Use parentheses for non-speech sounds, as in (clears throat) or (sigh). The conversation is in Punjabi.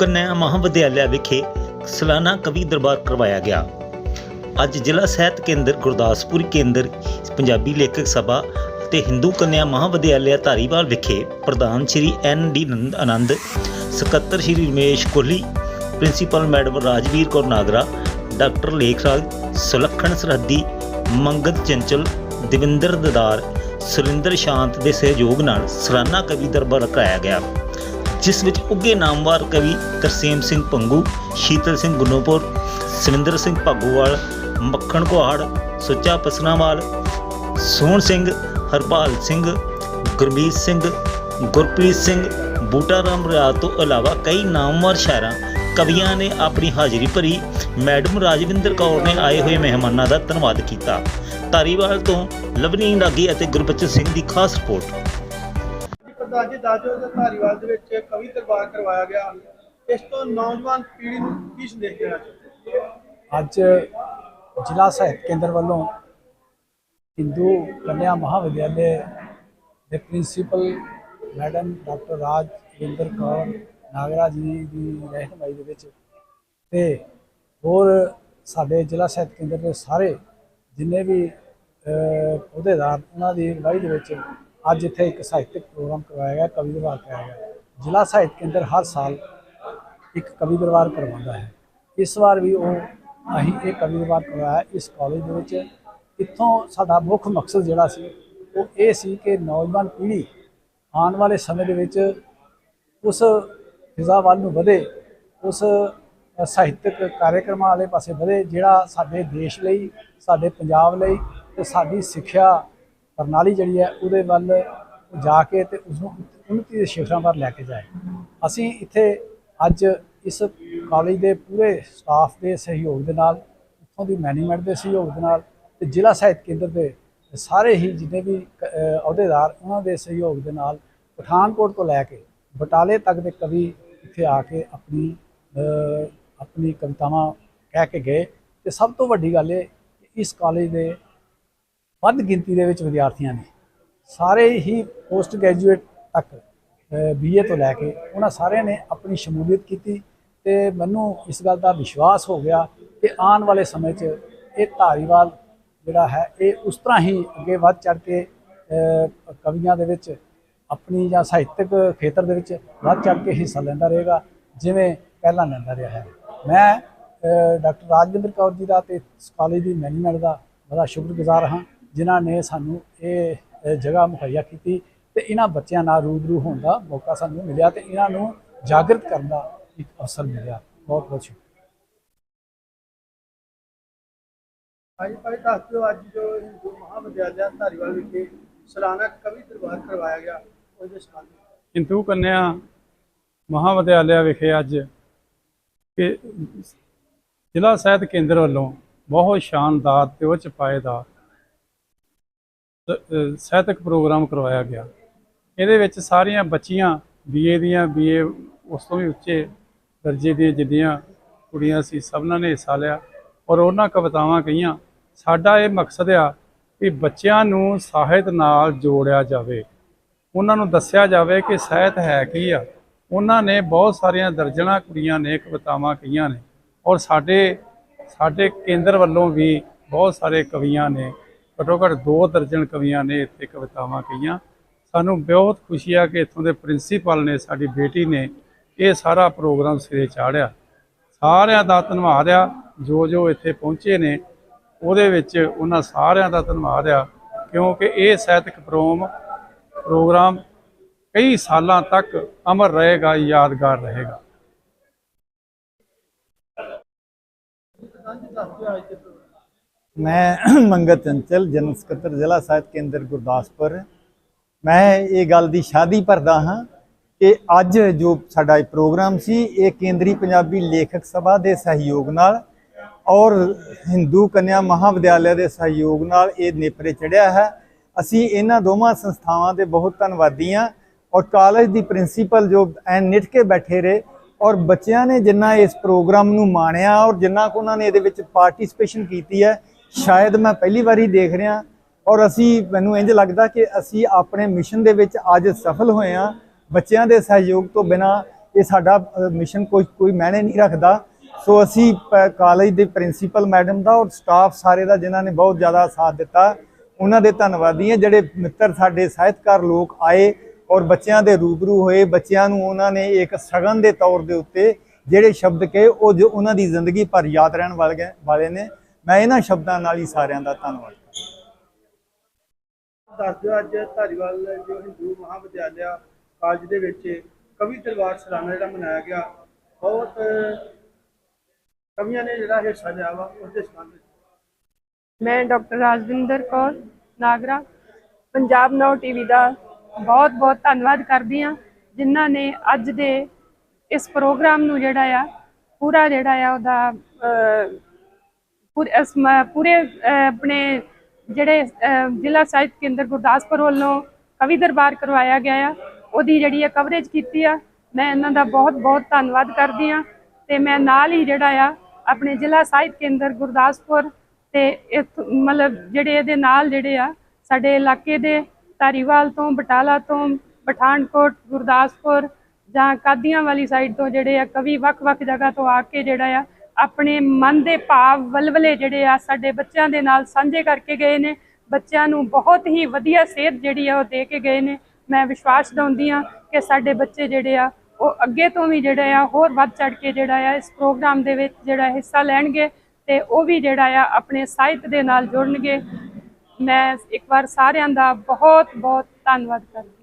ਕੰਨਿਆ ਮਹਾਵਿਦਿਆਲਿਆ ਵਿਖੇ ਸਾਲਾਨਾ ਕਵੀ ਦਰਬਾਰ ਕਰਵਾਇਆ ਗਿਆ। ਅੱਜ ਜ਼ਿਲ੍ਹਾ ਸਾਹਿਤ ਕੇਂਦਰ ਗੁਰਦਾਸਪੁਰ ਕੇਂਦਰ ਪੰਜਾਬੀ ਲੇਖਕ ਸਭਾ ਤੇ ਹਿੰਦੂ ਕੰਨਿਆ ਮਹਾਵਿਦਿਆਲਿਆ ਧਾਰੀਵਾਲ ਵਿਖੇ ਪ੍ਰਧਾਨ ਸ਼੍ਰੀ ਐਨ ਡੀ ਨੰਦ ਆਨੰਦ, ਸਕੱਤਰ Shri Ramesh Kohli, principal madam Rajveer Kaur Nagra, doctor Lekhraj Sulakhan Sarhaddi Mangat Chanchal, Davinder Didar, Surinder ਸ਼ਾਂਤ ਦੇ ਸਹਿਯੋਗ ਨਾਲ ਸਾਲਾਨਾ ਕਵੀ ਦਰਬਾਰ ਕਰਾਇਆ ਗਿਆ। ਜਿਸ ਵਿੱਚ ਉੱਗੇ ਨਾਮਵਾਰ ਕਵੀ ਤਰਸੇਮ ਸਿੰਘ ਪੰਗੂ, ਸ਼ੀਤਲ ਸਿੰਘ ਗੁੰਨੋਪੁਰ ਸਵਿੰਦਰ ਸਿੰਘ ਭਾਗੂਵਾਲ, ਮੱਖਣ ਕੁਹਾੜ, ਸੁੱਚਾ ਪਸਨਾਵਾਲ, ਸੋਹਣ ਸਿੰਘ, ਹਰਪਾਲ ਸਿੰਘ, ਗੁਰਮੀਤ ਸਿੰਘ, ਗੁਰਪ੍ਰੀਤ ਸਿੰਘ ਬੂਟਾ ਰਾਮ ਰਿਆਤ ਤੋਂ ਇਲਾਵਾ ਕਈ ਨਾਮਵਰ ਸ਼ਾਇਰਾਂ ਕਵੀਆਂ ਨੇ ਆਪਣੀ ਹਾਜ਼ਰੀ ਭਰੀ ਮੈਡਮ ਰਾਜਵਿੰਦਰ ਕੌਰ ਨੇ ਆਏ ਹੋਏ ਮਹਿਮਾਨਾਂ ਦਾ ਧੰਨਵਾਦ ਕੀਤਾ। ਧਾਰੀਵਾਲ ਤੋਂ ਲਵਨੀ ਨਾਗੀ ਅਤੇ ਗੁਰਬਚਨ ਸਿੰਘ ਦੀ ਖਾਸ ਰਿਪੋਰਟ। ਪ੍ਰਧਾਨ ਜੀ ਦਾਜੋ ਦੇ ਧਾਰੀਵਾਲ ਦੇ ਵਿੱਚ ਕਵੀ ਦਰਬਾਰ ਕਰਵਾਇਆ ਗਿਆ। ਇਸ ਤੋਂ ਨੌਜਵਾਨ ਪੀੜ੍ਹੀ ਨੂੰ ਕੀ ਸੰਦੇਸ਼ ਦੇਣਾ ਚਾਹੁੰਦੇ? ਅੱਜ ਜ਼ਿਲ੍ਹਾ ਸਾਹਿਤ ਕੇਂਦਰ ਵੱਲੋਂ ਹਿੰਦੂ ਕੰਨਿਆ ਮਹਾਵਿਦਿਆਲੇ ਦੇ principal madam doctor Rajwinder Kaur Nagra ji ਦੀ ਰਹਿਨਮਾਈ ਦੇ ਵਿੱਚ ਤੇ ਹੋਰ ਸਾਡੇ ਜ਼ਿਲ੍ਹਾ ਸਾਹਿਤ ਕੇਂਦਰ ਦੇ ਸਾਰੇ ਜਿੰਨੇ ਵੀ ਅਹੁਦੇਦਾਰ, ਉਹਨਾਂ ਦੀ ਅਗਵਾਈ ਦੇ ਵਿੱਚ ਅੱਜ ਇੱਥੇ ਇੱਕ ਸਾਹਿਤਕ ਪ੍ਰੋਗਰਾਮ ਕਰਵਾਇਆ ਗਿਆ, ਕਵੀ ਦਰਬਾਰ ਕਰਵਾਇਆ ਗਿਆ। ਜ਼ਿਲ੍ਹਾ ਸਾਹਿਤ ਕੇਂਦਰ ਹਰ ਸਾਲ ਇੱਕ ਕਵੀ ਦਰਬਾਰ ਕਰਵਾਉਂਦਾ ਹੈ। ਇਸ ਵਾਰ ਵੀ ਉਹ ਅਸੀਂ ਇਹ ਕਵੀ ਦਰਬਾਰ ਕਰਵਾਇਆ ਇਸ ਕਾਲਜ ਦੇ ਵਿੱਚ। ਇੱਥੋਂ ਸਾਡਾ ਮੁੱਖ ਮਕਸਦ ਜਿਹੜਾ ਸੀ, ਉਹ ਇਹ ਸੀ ਕਿ ਨੌਜਵਾਨ ਪੀੜ੍ਹੀ ਆਉਣ ਵਾਲੇ ਸਮੇਂ ਦੇ ਵਿੱਚ ਉਸ ਫਿਜ਼ਾ ਵੱਲ ਨੂੰ ਵਧੇ, ਉਸ ਸਾਹਿਤਕ ਕਾਰਜਕ੍ਰਮਾਂ ਵਾਲੇ ਪਾਸੇ ਵਧੇ, ਜਿਹੜਾ ਸਾਡੇ ਦੇਸ਼ ਲਈ, ਸਾਡੇ ਪੰਜਾਬ ਲਈ ਤੇ ਸਾਡੀ ਸਿੱਖਿਆ ਪ੍ਰਣਾਲੀ ਜਿਹੜੀ ਹੈ ਉਹਦੇ ਵੱਲ ਜਾ ਕੇ ਤੇ ਉਸ ਨੂੰ ਉન્નਤੀ ਦੇ ਸ਼ਿਖਰਾਂ ਵੱਲ ਲੈ ਕੇ ਜਾਏ। ਅਸੀਂ ਇੱਥੇ ਅੱਜ ਇਸ ਕਾਲਜ ਦੇ ਪੂਰੇ ਸਟਾਫ ਦੇ ਸਹਿਯੋਗ ਦੇ ਨਾਲ, ਉੱਥੋਂ ਦੀ ਮੈਨੇਜਮੈਂਟ ਦੇ ਸਹਿਯੋਗ ਦੇ ਨਾਲ ਤੇ ਜ਼ਿਲ੍ਹਾ ਸਾਹਿਤ ਕੇਂਦਰ ਦੇ ਸਾਰੇ ਹੀ ਜਿੰਨੇ ਵੀ ਕ- ਅਹੁਦੇਦਾਰ, ਉਹਨਾਂ ਦੇ ਸਹਿਯੋਗ ਦੇ ਨਾਲ ਪਠਾਨਕੋਟ ਤੋਂ ਲੈ ਕੇ ਬਟਾਲੇ ਤੱਕ ਦੇ ਕਵੀ ਇੱਥੇ ਆ ਕੇ ਆਪਣੀ ਆਪਣੀ ਕਵਿਤਾਵਾਂ ਕਹਿ ਕੇ ਗਏ। ਤੇ ਸਭ ਤੋਂ ਵੱਡੀ ਗੱਲ ਇਹ, ਇਸ ਕਾਲਜ ਦੇ ਵੱਧ ਗਿਣਤੀ ਦੇ ਵਿੱਚ ਵਿਦਿਆਰਥੀਆਂ ਨੇ ਸਾਰੇ ਹੀ ਪੋਸਟ ਗ੍ਰੈਜੂਏਟ ਤੱਕ ਬੀਏ ਤੋਂ ਲੈ ਕੇ ਉਹਨਾਂ ਸਾਰਿਆਂ ਨੇ ਆਪਣੀ ਸ਼ਮੂਲੀਅਤ ਕੀਤੀ ਤੇ ਮੈਨੂੰ ਇਸ ਗੱਲ ਦਾ ਵਿਸ਼ਵਾਸ ਹੋ ਗਿਆ ਕਿ ਆਉਣ ਵਾਲੇ ਸਮੇਂ 'ਚ ਇਹ ਧਾਰੀਵਾਲ ਜਿਹੜਾ ਹੈ, ਇਹ ਉਸ ਤਰ੍ਹਾਂ ਹੀ ਅੱਗੇ ਵੱਧ ਚੜ ਕੇ ਕਵੀਆਂ ਦੇ ਵਿੱਚ ਆਪਣੀ ਜਾਂ ਸਾਹਿਤਕ ਖੇਤਰ ਦੇ ਵਿੱਚ ਵੱਧ ਚੜ ਕੇ ਹਿੱਸਾ ਲੈਂਦਾ ਰਹੇਗਾ, ਜਿਵੇਂ ਪਹਿਲਾਂ ਲੈਂਦਾ ਰਿਹਾ ਹੈ। ਮੈਂ ਡਾਕਟਰ ਰਾਜਵਿੰਦਰ ਕੌਰ ਜੀ ਦਾ ਤੇ ਕਾਲਜ ਦੀ ਮੈਨੇਜਮੈਂਟ ਦਾ ਬੜਾ ਸ਼ੁਕਰਗੁਜ਼ਾਰ ਹਾਂ। ਜਿਨ੍ਹਾਂ ਨੇ ਸਾਨੂੰ ਇਹ ਜਗ੍ਹਾ ਮੁਹੱਈਆ ਕੀਤੀ ਤੇ ਇਹਨਾਂ ਬੱਚਿਆਂ ਨਾਲ ਰੂਬਰੂ ਹੋਣ ਦਾ ਮੌਕਾ ਸਾਨੂੰ ਮਿਲਿਆ ਤੇ ਇਹਨਾਂ ਨੂੰ ਜਾਗਰਤ ਕਰਨ ਦਾ ਇੱਕ ਅਵਸਰ ਮਿਲਿਆ। ਬਹੁਤ ਬਹੁਤ ਸ਼ੁਕਰੀਆ। ਹਾਂਜੀ ਭਾਈ ਦੱਸ ਦਿਓ ਅੱਜ ਜੋ ਹਿੰਦੂ ਮਹਾਵਿਦਿਆਲਿਆ ਧਾਰੀਵਾਲ ਵਿਖੇ ਸਾਲਾਨਾ ਕਵੀ ਦਰਬਾਰ ਕਰਵਾਇਆ ਗਿਆ ਉਹਦੇ ਸੰਬੰਧ ਹਿੰਦੂ ਕੰਨਿਆ ਮਹਾਵਿਦਿਆਲਿਆ ਵਿਖੇ ਅੱਜ ਕਿ ਜ਼ਿਲ੍ਹਾ ਸਾਹਿਤ ਕੇਂਦਰ ਵੱਲੋਂ ਬਹੁਤ ਸ਼ਾਨਦਾਰ ਤੇ ਉੱਚ ਸ- ਅਹ ਸਾਹਿਤਕ ਪ੍ਰੋਗਰਾਮ ਕਰਵਾਇਆ ਗਿਆ। ਇਹਦੇ ਵਿੱਚ ਸਾਰੀਆਂ ਬੱਚੀਆਂ ਬੀਏ ਦੀਆਂ, ਬੀਏ ਉਸ ਤੋਂ ਵੀ ਉੱਚੇ ਦਰਜੇ ਦੀਆਂ ਜਿੰਨੀਆਂ ਕੁੜੀਆਂ ਸੀ, ਸਭਨਾਂ ਨੇ ਹਿੱਸਾ ਲਿਆ ਔਰ ਉਹਨਾਂ ਕਵਿਤਾਵਾਂ ਕਹੀਆਂ, ਸਾਡਾ ਇਹ ਮਕਸਦ ਆ ਕਿ ਬੱਚਿਆਂ ਨੂੰ ਸਾਹਿਤ ਨਾਲ ਜੋੜਿਆ ਜਾਵੇ। ਉਹਨਾਂ ਨੂੰ ਦੱਸਿਆ ਜਾਵੇ ਕਿ ਸਾਹਿਤ ਹੈ ਕੀ ਆ। ਉਹਨਾਂ ਨੇ ਬਹੁਤ ਸਾਰੀਆਂ ਦਰਜਨਾਂ ਕੁੜੀਆਂ ਨੇ ਕਵਿਤਾਵਾਂ ਕਹੀਆਂ ਨੇ ਔਰ ਸਾਡੇ ਸਾਡੇ ਕੇਂਦਰ ਵੱਲੋਂ ਵੀ ਬਹੁਤ ਸਾਰੇ ਕਵੀਆਂ ਨੇ ਘੱਟੋ ਘੱਟ ਦੋ ਦਰਜਨ ਕਵੀਆਂ ਨੇ ਇੱਥੇ ਕਵਿਤਾਵਾਂ ਕਹੀਆਂ। ਸਾਨੂੰ ਬਹੁਤ ਖੁਸ਼ੀ ਆ ਕਿ ਇੱਥੋਂ ਦੇ ਪ੍ਰਿੰਸੀਪਲ ਨੇ, ਸਾਡੀ ਬੇਟੀ ਨੇ ਇਹ ਸਾਰਾ ਪ੍ਰੋਗਰਾਮ ਸਿਰੇ ਚਾੜਿਆ ਸਾਰਿਆਂ ਦਾ ਧੰਨਵਾਦ ਆ ਜੋ ਜੋ ਇੱਥੇ ਪਹੁੰਚੇ ਨੇ, ਉਹਦੇ ਵਿੱਚ ਉਹਨਾਂ ਸਾਰਿਆਂ ਦਾ ਧੰਨਵਾਦ ਆ, ਕਿਉਂਕਿ ਇਹ ਸਾਹਿਤਕ ਪ੍ਰੋਮ, ਪ੍ਰੋਗਰਾਮ ਕਈ ਸਾਲਾਂ ਤੱਕ ਅਮਰ ਰਹੇਗਾ, ਯਾਦਗਾਰ ਰਹੇਗਾ। ਮੈਂ (clears throat) ਮੰਗਤ ਚੰਚਲ ਜਨਰਲ ਸਕੱਤਰ, ਜ਼ਿਲ੍ਹਾ ਸਾਹਿਤ ਕੇਂਦਰ ਗੁਰਦਾਸਪੁਰ। ਮੈਂ ਇਹ ਗੱਲ ਦੀ ਸ਼ਾਦੀ ਭਰਦਾ ਹਾਂ ਕਿ ਅੱਜ ਜੋ ਸਾਡਾ ਇਹ ਪ੍ਰੋਗਰਾਮ ਸੀ, ਇਹ ਕੇਂਦਰੀ ਪੰਜਾਬੀ ਲੇਖਕ ਸਭਾ ਦੇ ਸਹਿਯੋਗ ਨਾਲ ਔਰ ਹਿੰਦੂ ਕੰਨਿਆ ਮਹਾਵਿਦਿਆਲਿਆ ਦੇ ਸਹਿਯੋਗ ਨਾਲ ਇਹ ਨੇਪਰੇ ਚੜਿਆ ਹੈ। ਅਸੀਂ ਇਹਨਾਂ ਦੋਵਾਂ ਸੰਸਥਾਵਾਂ ਦੇ ਬਹੁਤ ਧੰਨਵਾਦੀ ਹਾਂ ਔਰ ਕਾਲਜ ਦੀ ਪ੍ਰਿੰਸੀਪਲ ਜੋ ਐਨ ਨਿੱਠ ਕੇ ਬੈਠੇ ਰਹੇ ਔਰ ਬੱਚਿਆਂ ਨੇ ਜਿੰਨਾ ਇਸ ਪ੍ਰੋਗਰਾਮ ਨੂੰ ਮਾਣਿਆ ਔਰ ਜਿੰਨਾ ਕੁ ਉਹਨਾਂ ਨੇ ਇਹਦੇ ਵਿੱਚ ਪਾਰਟਿਸਿਪੇਸ਼ਨ ਕੀਤੀ ਹੈ ਸ਼ਾਇਦ ਮੈਂ ਪਹਿਲੀ ਵਾਰੀ ਦੇਖ ਰਿਹਾ ਔਰ ਅਸੀਂ, ਮੈਨੂੰ ਇੰਜ ਲੱਗਦਾ ਕਿ ਅਸੀਂ ਆਪਣੇ ਮਿਸ਼ਨ ਦੇ ਵਿੱਚ ਅੱਜ ਸਫਲ ਹੋਏ ਹਾਂ। ਬੱਚਿਆਂ ਦੇ ਸਹਿਯੋਗ ਤੋਂ ਬਿਨਾ ਇਹ ਸਾਡਾ ਮਿਸ਼ਨ ਕੋਈ ਕੋਈ ਮਾਇਨੇ ਨਹੀਂ ਰੱਖਦਾ। ਸੋ ਅਸੀਂ ਕਾਲਜ ਦੇ ਪ੍ਰਿੰਸੀਪਲ ਮੈਡਮ ਦਾ ਔਰ ਸਟਾਫ ਸਾਰੇ ਦਾ ਜਿਨ੍ਹਾਂ ਨੇ ਬਹੁਤ ਜ਼ਿਆਦਾ ਸਾਥ ਦਿੱਤਾ, ਉਹਨਾਂ ਦੇ ਧੰਨਵਾਦੀ ਹਾਂ। ਜਿਹੜੇ ਮਿੱਤਰ ਸਾਡੇ ਸਾਹਿਤਕਾਰ ਲੋਕ ਆਏ ਔਰ ਬੱਚਿਆਂ ਦੇ ਰੂਬਰੂ ਹੋਏ, ਬੱਚਿਆਂ ਨੂੰ ਉਹਨਾਂ ਨੇ ਇੱਕ ਸਗਨ ਦੇ ਤੌਰ ਦੇ ਉੱਤੇ ਜਿਹੜੇ ਸ਼ਬਦ ਕਹੇ, ਉਹ ਜੋ ਉਹਨਾਂ ਦੀ ਜ਼ਿੰਦਗੀ ਭਰ ਯਾਦ ਰਹਿਣ ਵਾਲੇ ਵਾਲੇ ਨੇ। ਮੈਂ ਇਹਨਾਂ ਸ਼ਬਦਾਂ ਨਾਲ ਹੀ ਸਾਰਿਆਂ ਦਾ ਧੰਨਵਾਦ ਦੱਸ ਦਿਓ ਅੱਜ ਧਾਰੀਵਾਲ ਜੋ ਹਿੰਦੂ ਮਹਾਵਿਦਿਆਲਿਆ ਕਾਲਜ ਦੇ ਵਿੱਚ ਕਵੀ ਦਰਬਾਰ ਸਾਲਾਨਾ ਜਿਹੜਾ ਮਨਾਇਆ ਗਿਆ ਬਹੁਤ ਕਵੀਆਂ ਨੇ ਜਿਹੜਾ ਹਿੱਸਾ ਲਿਆ ਵਾ ਉਸ ਦੇ ਸੰਬੰਧ ਵਿੱਚ। ਮੈਂ doctor Rajwinder Kaur Nagra Punjab Now TV ਦਾ ਬਹੁਤ ਬਹੁਤ ਧੰਨਵਾਦ ਕਰਦੀ ਹਾਂ ਜਿਨ੍ਹਾਂ ਨੇ ਅੱਜ ਦੇ ਇਸ ਪ੍ਰੋਗਰਾਮ ਨੂੰ ਜਿਹੜਾ ਆ ਪੂਰਾ ਜਿਹੜਾ ਆ ਉਹਦਾ ਪੂਰੇ ਪੂਰੇ ਆਪਣੇ ਜਿਹੜੇ ਜ਼ਿਲ੍ਹਾ ਸਾਹਿਤ ਕੇਂਦਰ ਗੁਰਦਾਸਪੁਰ ਵੱਲੋਂ ਕਵੀ ਦਰਬਾਰ ਕਰਵਾਇਆ ਗਿਆ ਆ। ਉਹਦੀ ਜਿਹੜੀ ਆ ਕਵਰੇਜ ਕੀਤੀ ਆ, ਮੈਂ ਇਹਨਾਂ ਦਾ ਬਹੁਤ ਬਹੁਤ ਧੰਨਵਾਦ ਕਰਦੀ ਆ ਤੇ ਮੈਂ ਨਾਲ ਹੀ ਜਿਹੜਾ ਆ, ਆਪਣੇ ਜ਼ਿਲ੍ਹਾ ਸਾਹਿਤ ਕੇਂਦਰ ਗੁਰਦਾਸਪੁਰ ਤੇ ਇੱਥ- ਮਤਲਬ ਜਿਹੜੇ ਇਹਦੇ ਨਾਲ ਜਿਹੜੇ ਆ, ਸਾਡੇ ਇਲਾਕੇ ਦੇ ਧਾਰੀਵਾਲ ਤੋਂ, ਬਟਾਲਾ ਤੋਂ, ਪਠਾਨਕੋਟ, ਗੁਰਦਾਸਪੁਰ ਜਾਂ ਕਾਦੀਆਂ ਵਾਲੀ ਸਾਈਡ ਤੋਂ ਜਿਹੜੇ ਆ, ਕਵੀ ਵੱਖ-ਵੱਖ ਜਗ੍ਹਾ ਤੋਂ ਆ ਕੇ ਜਿਹੜਾ ਆ ਆਪਣੇ ਮਨ ਦੇ ਭਾਵ ਵਲਵਲੇ ਜਿਹੜੇ ਆ ਸਾਡੇ ਬੱਚਿਆਂ ਦੇ ਨਾਲ ਸਾਂਝੇ ਕਰਕੇ ਗਏ ਨੇ। ਬੱਚਿਆਂ ਨੂੰ ਬਹੁਤ ਹੀ ਵਧੀਆ ਸੇਧ ਜਿਹੜੀ ਆ ਉਹ ਦੇ ਕੇ ਗਏ ਨੇ। ਮੈਂ ਵਿਸ਼ਵਾਸ ਦਵਾਉਂਦੀ ਆ ਕਿ ਸਾਡੇ ਬੱਚੇ ਜਿਹੜੇ ਆ, ਉਹ ਅੱਗੇ ਤੋਂ ਵੀ ਜਿਹੜੇ ਆ, ਹੋਰ ਵੱਧ ਚੜ ਕੇ ਜਿਹੜਾ ਆ, ਇਸ ਪ੍ਰੋਗਰਾਮ ਦੇ ਵਿੱਚ ਜਿਹੜਾ ਹਿੱਸਾ ਲੈਣਗੇ ਤੇ ਉਹ ਵੀ ਜਿਹੜਾ ਆ ਆਪਣੇ ਸਾਹਿਤ ਦੇ ਨਾਲ ਜੁੜਨਗੇ। ਮੈਂ ਇੱਕ ਵਾਰ ਸਾਰਿਆਂ ਦਾ ਬਹੁਤ ਬਹੁਤ ਧੰਨਵਾਦ ਕਰਦੀ